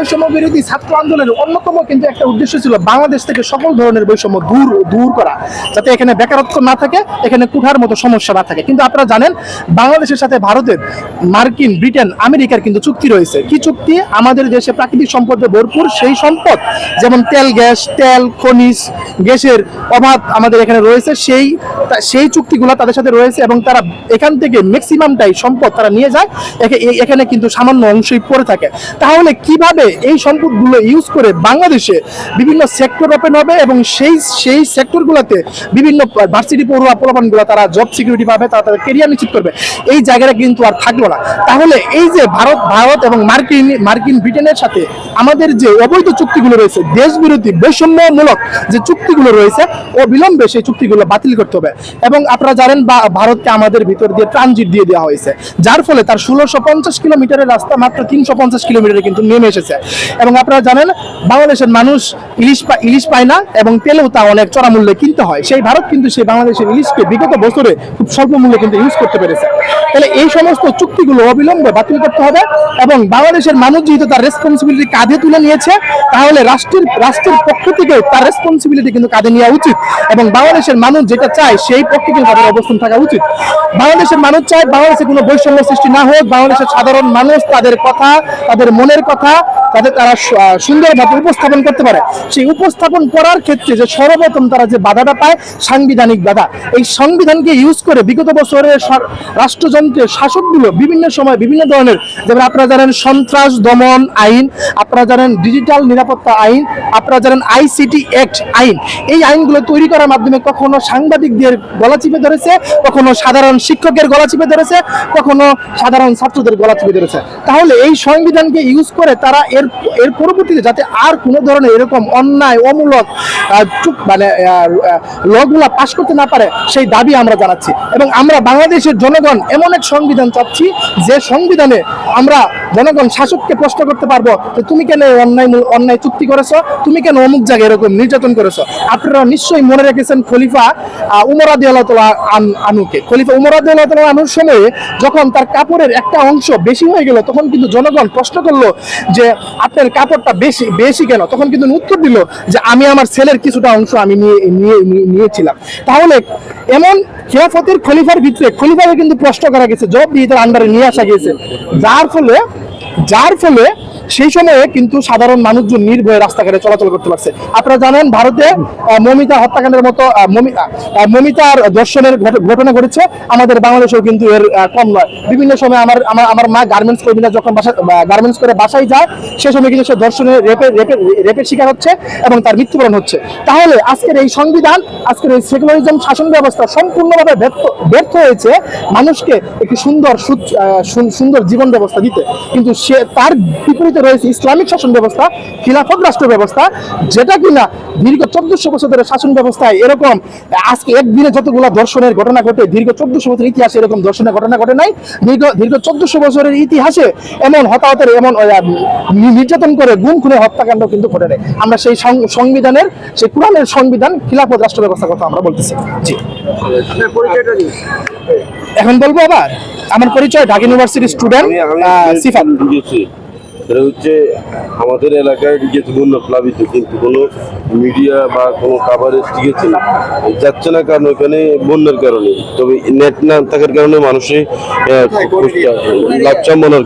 বৈষম্য বিরোধী ছাত্র আন্দোলনের অন্যতম কিন্তু একটা উদ্দেশ্য ছিল বাংলাদেশ থেকে সকল ধরনের বৈষম্য দূর দূর করা, যাতে এখানে বেকারত্ব না থাকে, এখানে কুঠার মতো সমস্যা না থাকে। কিন্তু আপনারা জানেন, বাংলাদেশের সাথে ভারতের মার্কিন, ব্রিটেন, আমেরিকার কিন্তু চুক্তি রয়েছে। কি চুক্তি? আমাদের দেশে প্রাকৃতিক সম্পদে ভরপুর সেই সম্পদ, যেমন তেল, গ্যাস, তেল, খনিজ, গ্যাসের অভাব আমাদের এখানে রয়েছে। সেই সেই চুক্তিগুলো তাদের সাথে রয়েছে এবং তারা এখান থেকে ম্যাক্সিমামটাই সম্পদ তারা নিয়ে যায়। এখে- এখানে কিন্তু সামান্য অংশই পড়ে থাকে। তাহলে কীভাবে এই সম্পদগুলো ইউজ করে বাংলাদেশে বিভিন্ন সেক্টর ওপেন হবে এবং সেই সেই সেক্টরগুলোতে বিভিন্ন ভার্সিটি পড়ুয়া প্রলোভনগুলো তারা জব সিকিউরিটি পাবে, তারা তাদের কেরিয়ার নিশ্চিত করবে। এই জায়গাটা কিন্তু আর থাকল না। তাহলে এই যে ভারত ভারত এবং মার্কিন মার্কিন ব্রিটেনের সাথে আমাদের যে অবৈধ চুক্তিগুলো রয়েছে দেশ বিরোধী বৈষম্যমূলক যে চুক্তিগুলো রয়েছে, অবিলম্বে সেই চুক্তিগুলো বাতিল করতে হবে। এবং আপনারা জানেন বা- ভারতকে আমাদের ভিতর দিয়ে ট্রানজিট দিয়ে দেওয়া হয়েছে। যার ফলে তার ষোলোশো পঞ্চাশ কিলোমিটারের রাস্তা মাত্র তিনশো পঞ্চাশ কিলোমিটারে কিন্তু নেমে এসেছে। এবং আপনারা জানেন, বাংলাদেশের মানুষ ইলিশ ইলিশ পায় না এবং তেলেও তা অনেক চড়া মূল্যে কিনতে হয়। সেই ভারত কিন্তু সেই বাংলাদেশের ইলিশকে বিগত বছরে খুব স্বল্প মূল্যে কিন্তু ইউজ করতে পেরেছে। তাহলে এই সমস্ত চুক্তিগুলো অবিলম্বে বাতিল করতে হবে এবং বাংলাদেশের মানুষ যেহেতু তার রেসপন্সিবিলিটি কাঁধে তুলে নিয়েছে, তাহলে রাষ্ট্রের রাষ্ট্রের পক্ষ থেকে তার রেসপন্সিবিলিটি কিন্তু কাঁধে নেওয়া উচিত এবং বাংলাদেশের মানুষ যেটা চায় সেই পক্ষে কিন্তু তাদের অবস্থান থাকা উচিত। বাংলাদেশের মানুষ চায় বাংলাদেশে কোনো বৈষম্য সৃষ্টি না হোক, বাংলাদেশের সাধারণ মানুষ তাদের কথা, তাদের মনের কথা তাদের তারা সুন্দরভাবে উপস্থাপন করতে পারে। সেই উপস্থাপন করার ক্ষেত্রে যে সর্বপ্রথম তারা যে বাধাটা পায়, সাংবিধানিক বাধা। এই সংবিধানকে ইউজ করে বিগত বছরের রাষ্ট্রযন্ত্রের শাসকগুলো বিভিন্ন সময় বিভিন্ন ধরনের, যেমন আপনারা জানেন সন্ত্রাস দমন আইন, আপনারা জানেন ডিজিটাল নিরাপত্তা আইন, আপনারা জানেন আইসিটি অ্যাক্ট আইন। এই আইনগুলো তৈরি করার মাধ্যমে কখনো সাংবাদিকদের গলা চিপে ধরেছে, কখনো সাধারণ শিক্ষকের গলা চিপে ধরেছে, কখনো সাধারণ ছাত্রদের গলা চিপে ধরেছে। তাহলে এই সংবিধানকে ইউজ করে তারা এর এর পরবর্তীতে যাতে আর কোনো ধরনের এরকম অন্যায়, অমূলক মানে লগুলা পাশ করতে না পারে, সেই দাবি আমরা জানাচ্ছি। এবং আমরা বাংলাদেশের জনগণ এমন এক সংবিধান চাচ্ছি যে সংবিধানে আমরা জনগণ শাসককে প্রশ্ন করতে পারব যে তুমি কেন অন্যায় অন্যায় চুক্তি করেছ? তুমি কেন অমুক জায়গায় এরকম নির্যাতন করেছ? আপনারা নিশ্চয়ই মনে রেখেছেন খলিফা আহ, উমর আদি আল্লাহ আনুকে খলিফা উমর আদি আল্লাহ আনুর সময়ে যখন তার কাপড়ের একটা অংশ বেশি হয়ে গেল তখন কিন্তু জনগণ প্রশ্ন করল যে আপনার কাপড়টা বেশি বেশি কেন? তখন কিন্তু উত্তর দিল যে আমি আমার ছেলের কিছুটা অংশ আমি নিয়ে নিয়ে নিয়ে- নিয়েছিলাম। তাহলে এমন খেলাফতের খলিফার ভিতরে খলিফাকে কিন্তু প্রশ্ন করা গেছে জব দিয়ে তার আন্ডারে নিয়ে আসা গেছে। যার ফলে যার ফলে সেই সময়ে কিন্তু সাধারণ মানুষজন নির্ভয়ে রাস্তাঘাটে চলাচল করতে পারছে আপনারা জানেন, ভারতে মমিতা হত্যাকাণ্ডের মতো মমিতার দর্শনের ঘটনা ঘটেছে। আমাদের বাংলাদেশেও কিন্তু এর কম নয়। বিভিন্ন সময় আমার আমার আমার মা গার্মেন্টস কর্মীরা যখন বাসা গার্মেন্টস করে বাসায় যায়, সে সময় কিন্তু সে দর্শনের রেপের রেপের রেপের শিকার হচ্ছে এবং তার মৃত্যুবরণ হচ্ছে। তাহলে আজকের এই সংবিধান, আজকের এই সেকুলারিজম শাসন ব্যবস্থা সম্পূর্ণভাবে ব্যর্থ ব্যর্থ হয়েছে মানুষকে একটি সুন্দর সুন্দর জীবন ব্যবস্থা দিতে। কিন্তু সে, তার বিপরীতে রয়েছে ইসলামিক শাসন ব্যবস্থা, খিলাফত রাষ্ট্র ব্যবস্থা, যেটা কিনা দীর্ঘ চোদ্দশো বছর ধরে শাসন ব্যবস্থায় এরকম আজকে একদিনে যতগুলো দর্শনের ঘটনা ঘটে, দীর্ঘ চোদ্দশো বছর ইতিহাসে এরকম দর্শনের ঘটনা ঘটে নাই, দীর্ঘ দীর্ঘ চোদ্দশো বছরের ইতিহাসে এমন হতাহতের, এমন নির্যাতন করে গুম, খুনে, হত্যাকাণ্ড কিন্তু ঘটে নাই। আমরা সেই সংবিধানের, সেই কোরআনের সংবিধান খিলাফত রাষ্ট্র ব্যবস্থার কথা আমরা বলতেছি। জি। এখন বলব আবার, আমার পরিচয় ঢাকা ইউনিভার্সিটির স্টুডেন্ট সিফাত। এটা হচ্ছে আমাদের এলাকায় যেহেতু বন্য প্লাবিত কিন্তু কোনো মিডিয়া বা কোনো কাভারেজ দিয়েছে না। যাচ্ছে না কারণ ওখানে বন্যার কারণে। তবে নেট না থাকার কারণে মানুষের লাভ সম্ভাবনার